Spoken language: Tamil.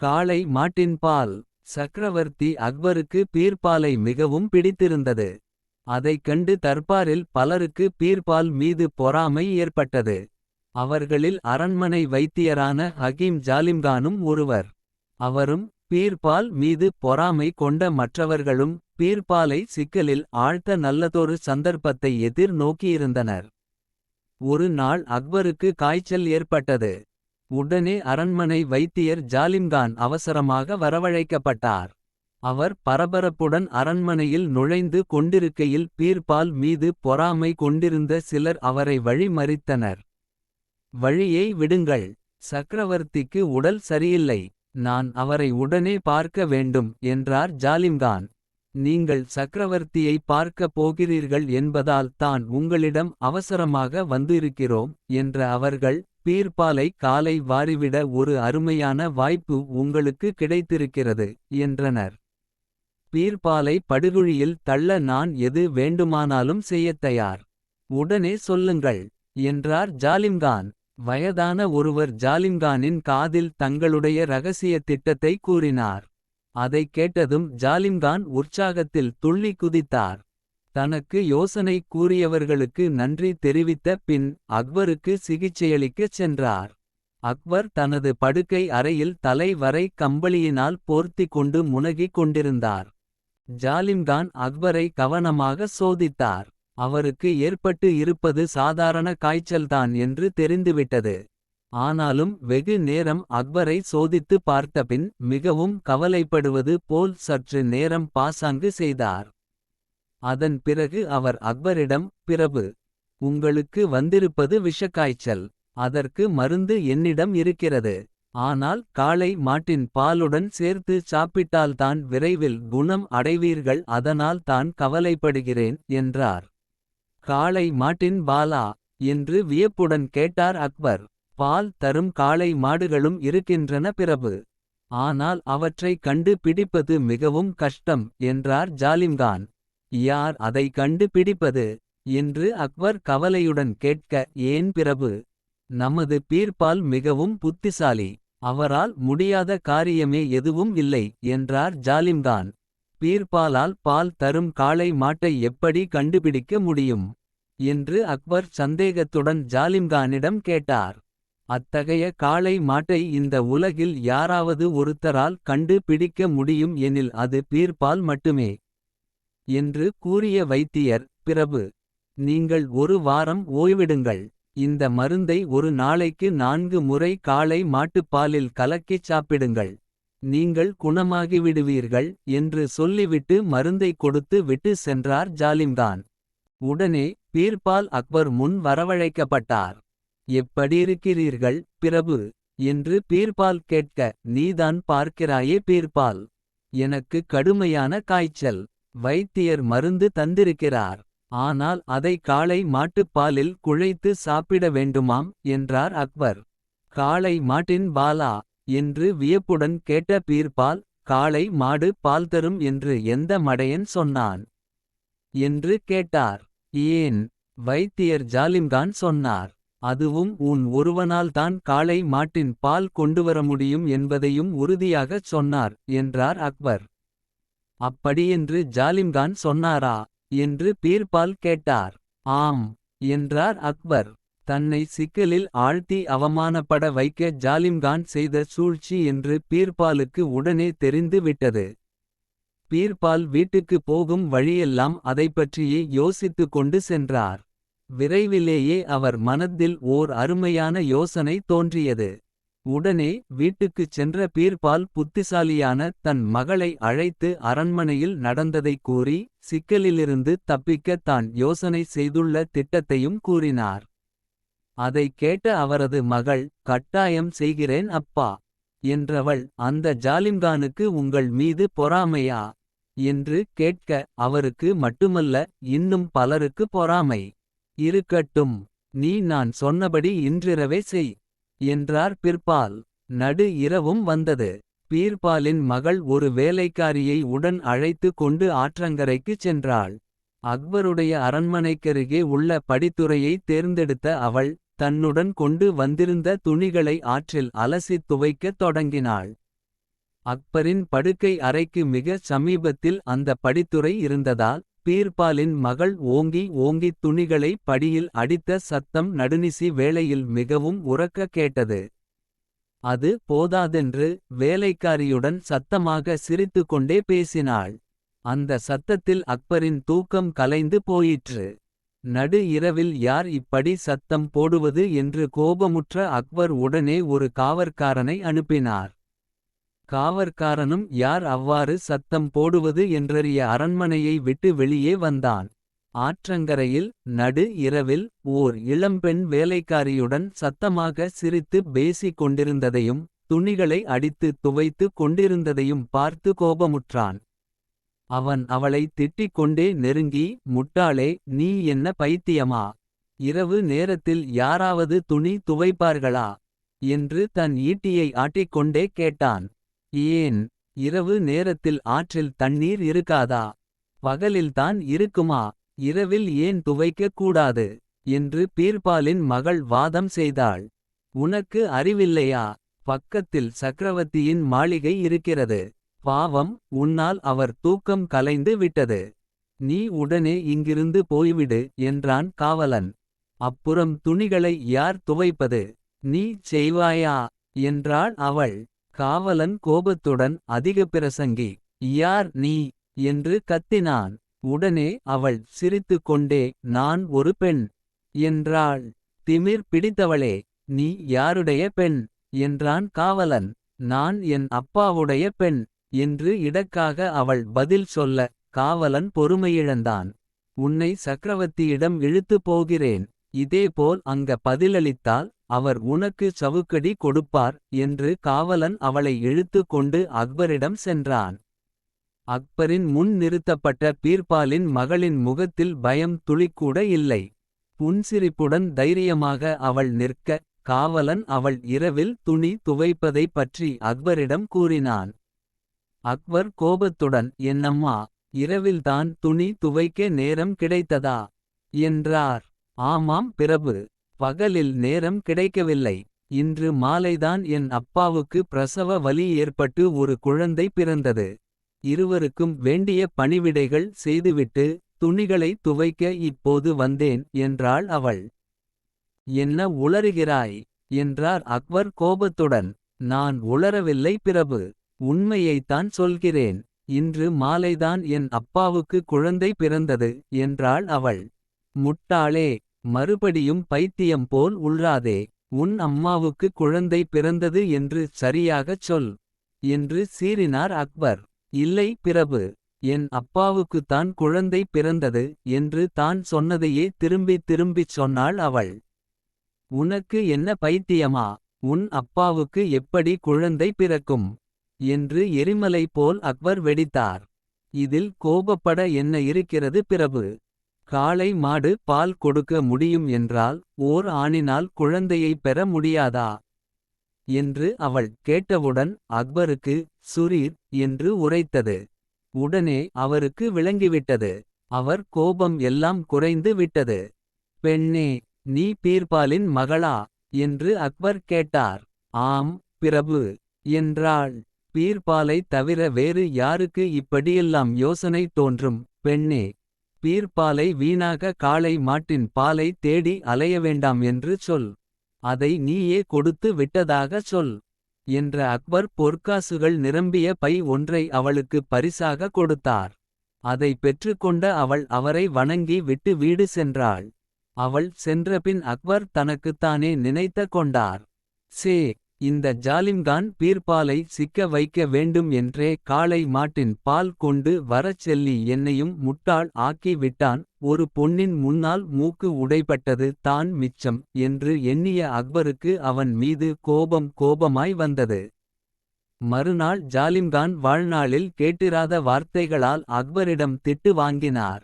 காளை மாட்டின் பால் சக்கரவர்த்தி அக்பருக்கு பீர்பாலை மிகவும் பிடித்திருந்தது. அதைக் கண்டு தர்பாரில் பலருக்கு பீர்பால் மீது பொறாமை ஏற்பட்டது. அவர்களில் அரண்மனை வைத்தியரான ஹகீம் ஜாலிம்கானும் ஒருவர். அவரும் பீர்பால் மீது பொறாமை கொண்ட மற்றவர்களும். பீர்பாலை சிக்கலில் ஆழ்த்த நல்லதொரு சந்தர்ப்பத்தை எதிர் நோக்கியிருந்தனர். ஒரு நாள் அக்பருக்கு காய்ச்சல் ஏற்பட்டது. உடனே அரண்மனை வைத்தியர் ஜாலிம்கான் அவசரமாக வரவழைக்கப்பட்டார். அவர் பரபரப்புடன் அரண்மனையில் நுழைந்து கொண்டிருக்கையில் பீர்பால் மீது பொறாமை கொண்டிருந்த சிலர் அவரை வழி மறித்தனர். வழியை விடுங்கள் சக்கரவர்த்திக்கு உடல் சரியில்லை. நான் அவரை உடனே பார்க்க வேண்டும் என்றார் ஜாலிம்கான். நீங்கள் சக்கரவர்த்தியை பார்க்கப் போகிறீர்கள் என்பதால் தான் உங்களிடம் அவசரமாக வந்திருக்கிறோம் என்ற அவர்கள். பீர்பாலை காலை வாரிவிட ஒரு அருமையான வாய்ப்பு உங்களுக்கு கிடைத்திருக்கிறது என்றனர். பீர்பாலை படுகுழியில் தள்ள நான் எது வேண்டுமானாலும் செய்யத் தயார். உடனே சொல்லுங்கள் என்றார் ஜாலிம்கான். வயதான ஒருவர் ஜாலிம்கானின் காதில் தங்களுடைய ரகசிய திட்டத்தை கூறினார். அதைக் கேட்டதும் ஜாலிம்கான் உற்சாகத்தில் துள்ளி குதித்தார். தனக்கு யோசனை கூறியவர்களுக்கு நன்றி தெரிவித்த பின் அக்பருக்கு சிகிச்சையளிக்கச் சென்றார். அக்பர் தனது படுக்கை அறையில் தலை வரை கம்பளியினால் போர்த்திக் கொண்டு முனகிக் கொண்டிருந்தார். ஜாலிம்கான் அக்பரை கவனமாக சோதித்தார். அவருக்கு ஏற்பட்டு இருப்பது சாதாரண காய்ச்சல்தான் என்று தெரிந்துவிட்டது. ஆனாலும் வெகு நேரம் அக்பரை சோதித்து பார்த்தபின் மிகவும் கவலைப்படுவது போல் சற்று நேரம் பாசாங்கு செய்தார். அதன் பிறகு அவர் அக்பரிடம் பிரபு. உங்களுக்கு வந்திருப்பது விஷக்காய்ச்சல். அதற்கு மருந்து என்னிடம் இருக்கிறது. ஆனால் காளை மாட்டின் பாலுடன் சேர்த்து சாப்பிட்டால்தான் விரைவில் குணம் அடைவீர்கள் அதனால் தான் கவலைப்படுகிறேன் என்றார். காளை மாட்டின் பாலா என்று வியப்புடன் கேட்டார் அக்பர். பால் தரும் காளை மாடுகளும் இருக்கின்றன பிரபு. ஆனால் அவற்றை கண்டு பிடிப்பது மிகவும் கஷ்டம் என்றார் ஜாலிம்கான். யார் அதை கண்டு பிடிப்பது என்று அக்பர் கவலையுடன் கேட்க ஏன் பிரபு. நமது பீர்பால் மிகவும் புத்திசாலி. அவரால் முடியாத காரியமே எதுவும் இல்லை என்றார் ஜாலிம்கான். பீர்பாலால் பால் தரும் காளை மாட்டை எப்படி கண்டுபிடிக்க முடியும். என்று அக்பர் சந்தேகத்துடன் ஜாலிம்கானிடம் கேட்டார். அத்தகைய காளை மாட்டை இந்த உலகில் யாராவது ஒருத்தரால் கண்டு பிடிக்க முடியும் எனில் அது பீர்பால் மட்டுமே. என்று கூறிய வைத்தியர் பிரபு. நீங்கள் ஒரு வாரம் ஓய்விடுங்கள். இந்த மருந்தை ஒரு நாளைக்கு நான்கு முறை காலை மாட்டுப்பாலில் கலக்கிச் சாப்பிடுங்கள். நீங்கள் குணமாகிவிடுவீர்கள் என்று சொல்லிவிட்டு மருந்தை கொடுத்து விட்டு சென்றார் ஜாலிம்கான். உடனே பீர்பால் அக்பர் முன் வரவழைக்கப்பட்டார். எப்படியிருக்கிறீர்கள் பிரபு என்று பீர்பால் கேட்க நீதான் பார்க்கிறாயே பீர்பால். எனக்கு கடுமையான காய்ச்சல் வைத்தியர் மருந்து தந்திருக்கிறார். ஆனால் அதை காளை மாட்டுப்பாலில் குழைத்து சாப்பிட வேண்டுமாம் என்றார் அக்பர். காளை மாட்டின் பாலா என்று வியப்புடன் கேட்ட பீர்பால். காளை மாடு பால் தரும் என்று எந்த மடையன் சொன்னான். என்று கேட்டார் ஏன் வைத்தியர் ஜாலிம்கான் சொன்னார். அதுவும் உன் ஒருவனால்தான் காளை மாட்டின் பால் கொண்டுவர முடியும் என்பதையும் உறுதியாகச் சொன்னார் என்றார் அக்பர். அப்படியென்று ஜாலிம்கான் சொன்னாரா என்று பீர்பால் கேட்டார். ஆம் என்றார் அக்பர். தன்னை சிக்கலில் ஆழ்த்தி அவமானப்பட வைக்க ஜாலிம்கான் செய்த சூழ்ச்சி என்று பீர்பாலுக்கு உடனே தெரிந்து விட்டது. பீர்பால் வீட்டுக்கு போகும் வழியெல்லாம் அதைப்பற்றியே யோசித்துக் கொண்டு சென்றார். விரைவிலேயே அவர் மனத்தில் ஓர் அருமையான யோசனை தோன்றியது. உடனே வீட்டுக்குச் சென்ற பீர்பால் புத்திசாலியான தன் மகளை அழைத்து அரண்மனையில் நடந்ததைக் கூறி. சிக்கலிலிருந்து தப்பிக்க தான் யோசனை செய்துள்ள திட்டத்தையும் கூறினார். அதைக் கேட்ட அவரது மகள் கட்டாயம் செய்கிறேன் அப்பா. என்றவள் அந்த ஜாலிம்கானுக்கு உங்கள் மீது பொறாமையா. என்று கேட்க அவருக்கு மட்டுமல்ல இன்னும் பலருக்கு பொறாமை. இருக்கட்டும் நீ நான் சொன்னபடி இன்றிரவே செய். என்றார் பிற்பால் நடு இரவும் வந்தது. பீர்பாலின் மகள் ஒரு வேலைக்காரியை உடன் அழைத்து கொண்டு ஆற்றங்கரைக்குச் சென்றாள். அக்பருடைய அரண்மனைக்கருகே உள்ள படித்துறையை தேர்ந்தெடுத்த அவள். தன்னுடன் கொண்டு வந்திருந்த துணிகளை ஆற்றில் அலசித் துவைக்கத் தொடங்கினாள். அக்பரின் படுக்கை அறைக்கு மிக சமீபத்தில் அந்த படித்துறை இருந்ததால் பீர்பாலின் மகள் ஓங்கி ஓங்கித் துணிகளை படியில் அடித்த சத்தம் நடுநிசி வேளையில் மிகவும் உறக்க கேட்டது. அது போதாதென்று வேலைக்காரியுடன் சத்தமாக சிரித்துக்கொண்டே பேசினாள். அந்த சத்தத்தில் அக்பரின் தூக்கம் கலைந்து போயிற்று. நடு இரவில் யார் இப்படி சத்தம் போடுவது என்று கோபமுற்ற அக்பர் உடனே ஒரு காவற்காரனை அனுப்பினார். காவற்காரனும் யார் அவ்வாறு சத்தம் போடுவது என்றறிய அரண்மனையை விட்டு வெளியே வந்தான். ஆற்றங்கரையில் நடு இரவில் ஓர் இளம்பெண் வேலைக்காரியுடன் சத்தமாக சிரித்து பேசிக் கொண்டிருந்ததையும். துணிகளை அடித்து துவைத்து கொண்டிருந்ததையும் பார்த்து கோபமுற்றான். அவன் அவளை திட்டிக் கொண்டே நெருங்கி முட்டாளே நீ என்ன பைத்தியமா. இரவு நேரத்தில் யாராவது துணி துவைப்பார்களா. என்று தன் ஈட்டியை ஆட்டிக்கொண்டே கேட்டான். ஏன் இரவு நேரத்தில் ஆற்றில் தண்ணீர் இருக்காதா. பகலில்தான் இருக்குமா இரவில் ஏன் துவைக்கக் கூடாது. என்று பீர்பாலின் மகள் வாதம் செய்தாள். உனக்கு அறிவில்லையா பக்கத்தில் சக்கரவர்த்தியின் மாளிகை இருக்கிறது. பாவம் உன்னால் அவர் தூக்கம் கலைந்து விட்டது. நீ உடனே இங்கிருந்து போய்விடு என்றான் காவலன். அப்புறம் துணிகளை யார் துவைப்பது. நீ செய்வாயா என்றாள் அவள். காவலன் கோபத்துடன் அதிக பிரசங்கி. யார் நீ என்று கத்தினான். உடனே அவள் சிரித்துக் கொண்டே நான் ஒரு பெண். என்றாள் திமிர் பிடித்தவளே நீ யாருடைய பெண். என்றான் காவலன் நான் என் அப்பாவுடைய பெண். என்று இடக்காக அவள் பதில் சொல்ல காவலன் பொறுமையிழந்தான். உன்னை சக்கரவர்த்தியிடம் இழுத்துப் போகிறேன். இதேபோல் அங்க பதிலளித்தால் அவர் உனக்கு சவுக்கடி கொடுப்பார். என்று காவலன் அவளை இழுத்து கொண்டு அக்பரிடம் சென்றான். அக்பரின் முன் நிறுத்தப்பட்ட பீர்பாலின் மகளின் முகத்தில் பயம் துளிக்கூட இல்லை. புன்சிரிப்புடன் தைரியமாக அவள் நிற்க காவலன் அவள் இரவில் துணி துவைப்பதை பற்றி அக்பரிடம் கூறினான். அக்பர் கோபத்துடன் என்னம்மா இரவில்தான் துணி துவைக்க நேரம் கிடைத்ததா. என்றார் ஆமாம் பிரபு பகலில் நேரம் கிடைக்கவில்லை. இன்று மாலைதான் என் அப்பாவுக்கு பிரசவ வலி ஏற்பட்டு ஒரு குழந்தை பிறந்தது. இருவருக்கும் வேண்டிய பணிவிடைகள் செய்துவிட்டு துணிகளை துவைக்க இப்போது வந்தேன் என்றாள் அவள். என்ன உளறுகிறாய் என்றார் அக்பர் கோபத்துடன். நான் உளரவில்லை பிரபு உண்மையைத்தான் சொல்கிறேன். இன்று மாலைதான் என் அப்பாவுக்கு குழந்தை பிறந்தது என்றாள் அவள். முட்டாளே மறுபடியும் பைத்தியம் போல் உள்றாதே. உன் அம்மாவுக்கு குழந்தை பிறந்தது என்று சரியாகச் சொல். என்று சீறினார் அக்பர் இல்லை பிரபு. என் அப்பாவுக்குத்தான் குழந்தை பிறந்தது என்று தான் சொன்னதையே திரும்பி திரும்பிச் சொன்னாள் அவள். உனக்கு என்ன பைத்தியமா உன் அப்பாவுக்கு எப்படி குழந்தை பிறக்கும். என்று எரிமலை போல் அக்பர் வெடித்தார். இதில் கோபப்பட என்ன இருக்கிறது பிரபு. காளை மாடு பால் கொடுக்க முடியும் என்றால் ஓர் ஆணினால் குழந்தையை பெற முடியாதா. என்று அவள் கேட்டவுடன் அக்பருக்கு சுரீர் என்று உரைத்தது. உடனே அவருக்கு விளங்கிவிட்டது. அவர் கோபம் எல்லாம் குறைந்து விட்டது. பெண்ணே நீ பீர்பாலின் மகளா என்று அக்பர் கேட்டார். ஆம் பிரபு என்றாள் பீர்பாலை தவிர வேறு யாருக்கு இப்படியெல்லாம் யோசனை தோன்றும் பெண்ணே. பீர்பாலை வீணாக காளை மாட்டின் பாலை தேடி அலைய வேண்டாம் என்று சொல். அதை நீயே கொடுத்து விட்டதாக சொல். என்ற அக்பர் பொற்காசுகள் நிரம்பிய பை ஒன்றை அவளுக்கு பரிசாக கொடுத்தார். அதை பெற்றுக்கொண்ட அவள் அவரை வணங்கி விட்டு வீடு சென்றாள். அவள் சென்றபின் அக்பர் தனக்குத்தானே நினைத்த கொண்டார். சே இந்த ஜாலிம்கான் பீர்பாலை சிக்க வைக்க வேண்டும் என்றே காளை மாட்டின் பால் கொண்டு வரச் செல்லி என்னையும் முட்டாள் ஆக்கி விட்டான். ஒரு பொன்னின் முன்னால் மூக்கு உடைபட்டது தான் மிச்சம். என்று எண்ணிய அக்பருக்கு அவன் மீது கோபம் கோபமாய் வந்தது. மறுநாள் ஜாலிம்கான் வாழ்நாளில் கேட்டிராத வார்த்தைகளால் அக்பரிடம் திட்டு வாங்கினார்.